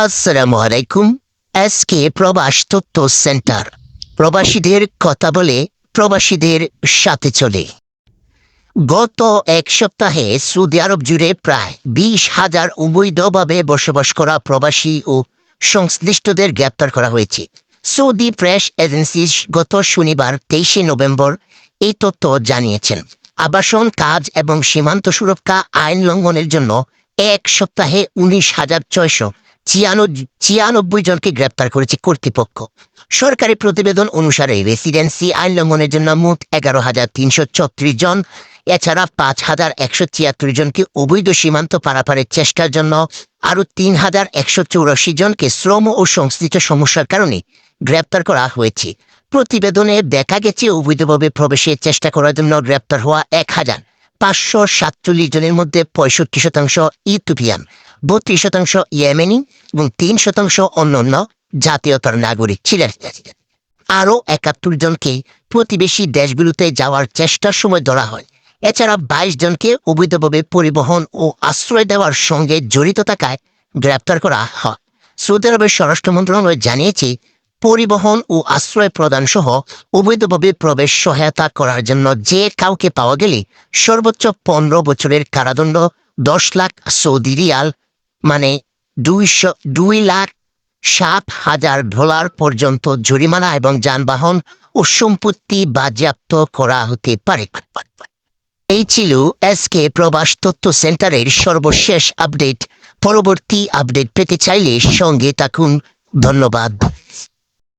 আসসালামু আলাইকুম এসকে প্রবাস তথ্য সেন্টার। প্রবাসীদের কথা বলে প্রবাসীদের সাথে চলে। গত এক সপ্তাহে সৌদি আরব জুড়ে প্রায় বিশ হাজার অবৈধভাবে বসবাস করা প্রবাসী ও সংশ্লিষ্টদের গ্রেপ্তার করা হয়েছে। সৌদি প্রেস এজেন্সি গত শনিবার তেইশে নভেম্বর এই তথ্য জানিয়েছেন। আবাসন কাজ এবং সীমান্ত সুরক্ষা আইন লঙ্ঘনের জন্য এক সপ্তাহে উনিশ হাজার ছয়শো ছিয়ানব্বই জনকে গ্রেপ্তার করেছে কর্তৃপক্ষ। সরকারি প্রতিবেদন অনুসারে রেসিডেন্সি আইন লঙ্ঘনের জন্য মোট এগারো হাজার তিনশো ছত্রিশ জন, এছাড়া পাঁচ হাজার একশো ছিয়াত্তর জনকে অবৈধ সীমান্ত পারাপারের চেষ্টার জন্য আরও তিন হাজার একশো চৌরাশি জনকে শ্রম ও সংশ্লিষ্ট সমস্যার কারণে গ্রেপ্তার করা হয়েছে। প্রতিবেদনে দেখা গেছে, অবৈধভাবে প্রবেশের চেষ্টা করার জন্য গ্রেপ্তার হওয়া এক হাজার পাঁচশো সাতচল্লিশ জনের মধ্যে পঁয়ষট্টি শতাংশ ইথিওপিয়ান। বত্রিশ শতাংশ ইয়েমেনি এবং তিন শতাংশ অন্যান্য জাতীয়তার নাগরিক ছিলেন। আরও একাত্তর জনকে প্রতিবেশী দেশগুলোতে যাওয়ার চেষ্টার সময় ধরা হয়। এছাড়া বাইশ জনকে অবৈধভাবে পরিবহন ও আশ্রয় দেওয়ার সঙ্গে জড়িত থাকায় গ্রেপ্তার করা হয়। সৌদি আরবের স্বরাষ্ট্র মন্ত্রণালয় জানিয়েছে, পরিবহন ও আশ্রয় প্রদান সহ অবৈধভাবে প্রবেশ সহায়তা করার জন্য যে কাউকে পাওয়া গেলে সর্বোচ্চ পনেরো বছরের কারাদণ্ড, দশ লাখ সৌদি রিয়াল মানে দুইশ দুই লাখ সাত হাজার ডলার পর্যন্ত জরিমানা এবং যানবাহন ও সম্পত্তি বাজেয়াপ্ত করা হতে পারে। এই ছিল এসকে প্রবাস তথ্য সেন্টারের সর্বশেষ আপডেট। পরবর্তী আপডেট পেতে চাইলে সঙ্গে থাকুন। ধন্যবাদ।